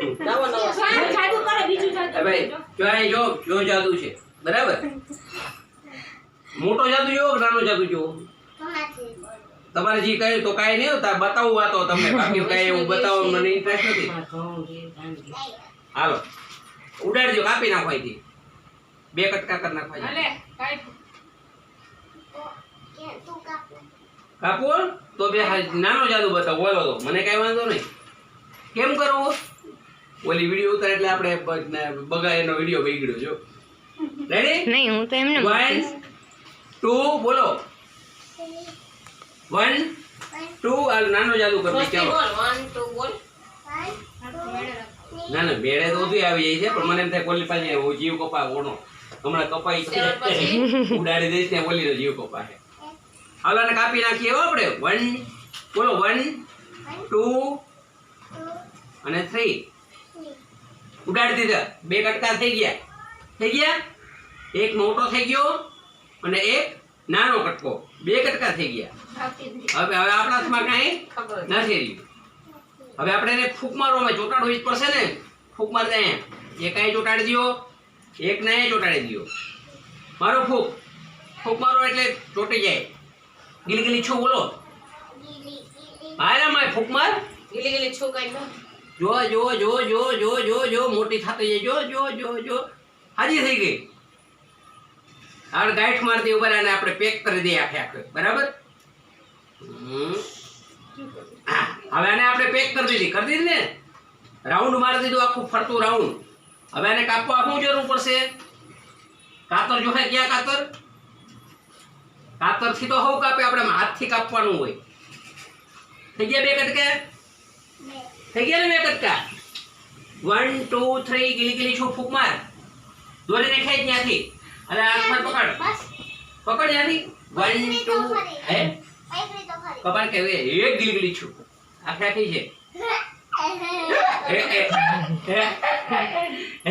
નવો નવો જાદુ કરે બીજું જાદુ ભાઈ જો અહીં જો જો જાદુ છે. બરાબર? મોટો જાદુ જોવો નાનો જાદુ જોવો? તમારે જે કહ્યું તો કાંઈ નહીં હોતા બતાવું આ તો તમને. બાકી કાંઈ એવું બતાવો મને ઇન્ટરેસ્ટ નથી. હાલો. ઉડાડજો કાપી નાખો અહીંથી. બે કટકા કરી નાખો. કાપવો તો બે હા- નાનો જાદુ બતાવો. બોલો તો મને કાંઈ વાંધો નહીં. કેમ કરવો? ઓલી વીડિયો ઉતારે એટલે આપણે બ- બગા એનો વીડિયો બગડ્યો જો. રેડી નહીં હું તો એમને વન ટુ બોલો. વન ટુ આ નાનો ચાલુ કરી દે બોલ ના ના બેડે તો બધું આવી જાય છે પણ મને એમ થાય કોલી પાસે જીવ કપા ઓનો હમણાં કપાઈ છે. ઉડાડી દઈશ ને ઓલીનો જીવ કપા છે. હાલો આને કાપી નાખીએ હો આપણે. વન બોલો વન ટુ અને થ્રી ઉડાડી દીધા. બે કટકા થઈ ગયા. થઈ ગયા? એક મોટો થઈ ગયો અને એક નાનો કટકો. બે કટકા થઈ ગયા. હવે હવે આપણા હાથમાં કાંઈ નથી રહ્યું. હવે આપણે એને ફૂંક મારવામાં ચોટાડવું જ પડશે ને. ફૂંક મારતા અહીંયા. એક અહીં ચોટાડી દો એક ને અહીંયા ચોટાડી દો મારો ફૂંક. ફૂંક મારો એટલે ચોટી જાય. ગીલી ગીલી છું બોલો. હારે માય ફૂંક માર. ગીલી ગીલી છું કઈ જો જો જો જો જો જો જો મોટી થતી જાય જો જો જો જો. હાજી થઈ ગઈ. હવે ગાંઠ મારતી ઉપર અને આપણે પેક કરી દઈએ આખે આખે. બરાબર? હમ. હા, હવે આને આપણે પેક કરી દીધી. કરી દીધી ને? રાઉન્ડ મારી દીધું આખું ફરતું રાઉન્ડ. હવે આને કાપવા શું જરૂર પડશે? કાતર જો હે ક્યાં કાતર? કાતરથી તો હવ કાપે આપણે હાથથી કાપવાનું હોય. થઈ ગયા બે કટકા? થઈ ગયા ને બે કટકા? વન ટુ થ્રી ગીલી ગીલી છું ફૂક માર. દોરીને ખેંચ ત્યાંથી. અરે હાથમાં પકડ. પકડ ત્યાંથી. વન ટુ હે? કપાળ કેવી એક ગીલી ગીલી છું. આખી આખી છે.